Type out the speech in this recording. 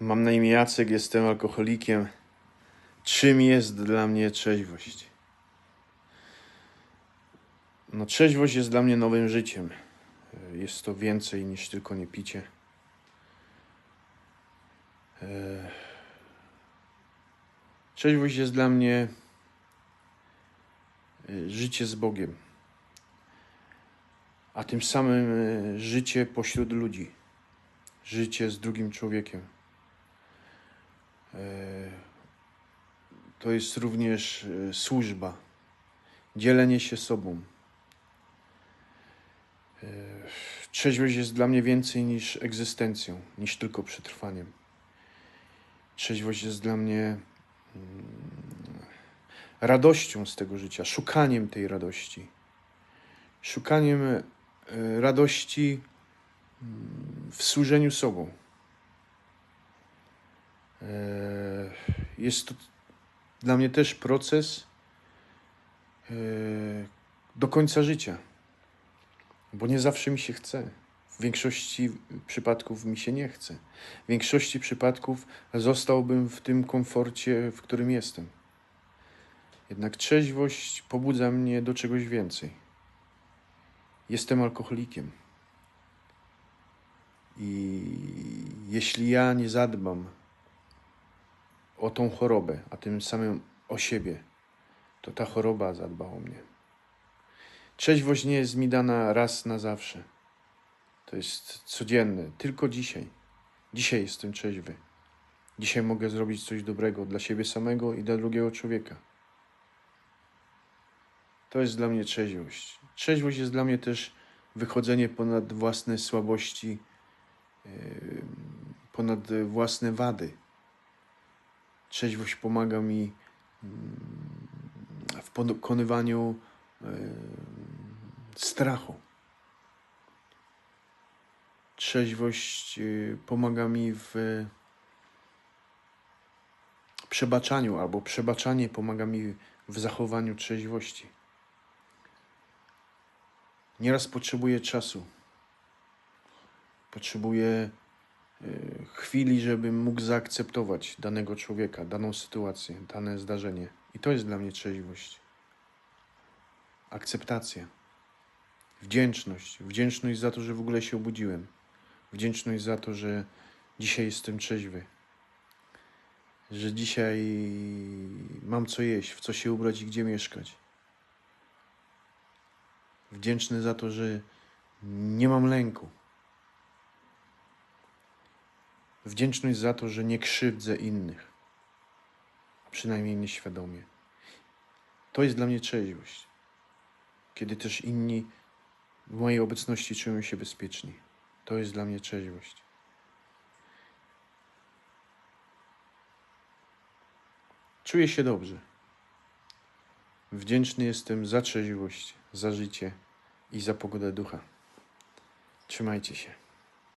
Mam na imię Jacek, jestem alkoholikiem. Czym jest dla mnie trzeźwość? No, trzeźwość jest dla mnie nowym życiem. Jest to więcej niż tylko nie picie. E, Trzeźwość jest dla mnie e, życie z Bogiem, a tym samym e, życie pośród ludzi, życie z drugim człowiekiem. E, To jest również e, służba, dzielenie się sobą. E, Trzeźwość jest dla mnie więcej niż egzystencją, niż tylko przetrwaniem. Trzeźwość jest dla mnie mm, radością z tego życia, szukaniem tej radości. Szukaniem radości mm, w służeniu sobą. Jest to dla mnie też proces e, do końca życia, bo nie zawsze mi się chce. W większości przypadków mi się nie chce. W większości przypadków zostałbym w tym komforcie, w którym jestem. Jednak trzeźwość pobudza mnie do czegoś więcej. Jestem alkoholikiem. I jeśli ja nie zadbam o tą chorobę, a tym samym o siebie, to ta choroba zadba o mnie. Trzeźwość nie jest mi dana raz na zawsze. To jest codzienne, tylko dzisiaj. Dzisiaj jestem trzeźwy. Dzisiaj mogę zrobić coś dobrego dla siebie samego i dla drugiego człowieka. To jest dla mnie trzeźwość. Trzeźwość jest dla mnie też wychodzenie ponad własne słabości, yy, ponad własne wady. Trzeźwość pomaga mi mm, w pokonywaniu yy, strachu. Trzeźwość yy, pomaga mi w przebaczaniu, albo przebaczanie pomaga mi w zachowaniu trzeźwości. Nieraz potrzebuję czasu. Potrzebuję y, chwili, żebym mógł zaakceptować danego człowieka, daną sytuację, dane zdarzenie. I to jest dla mnie trzeźwość. Akceptacja. Wdzięczność. Wdzięczność za to, że w ogóle się obudziłem. Wdzięczność za to, że dzisiaj jestem trzeźwy. Że dzisiaj mam co jeść, w co się ubrać i gdzie mieszkać. Wdzięczny za to, że nie mam lęku. Wdzięczność za to, że nie krzywdzę innych, przynajmniej nieświadomie. To jest dla mnie trzeźwość, kiedy też inni w mojej obecności czują się bezpieczni. To jest dla mnie trzeźwość. Czuję się dobrze. Wdzięczny jestem za trzeźwość, za życie i za pogodę ducha. Trzymajcie się.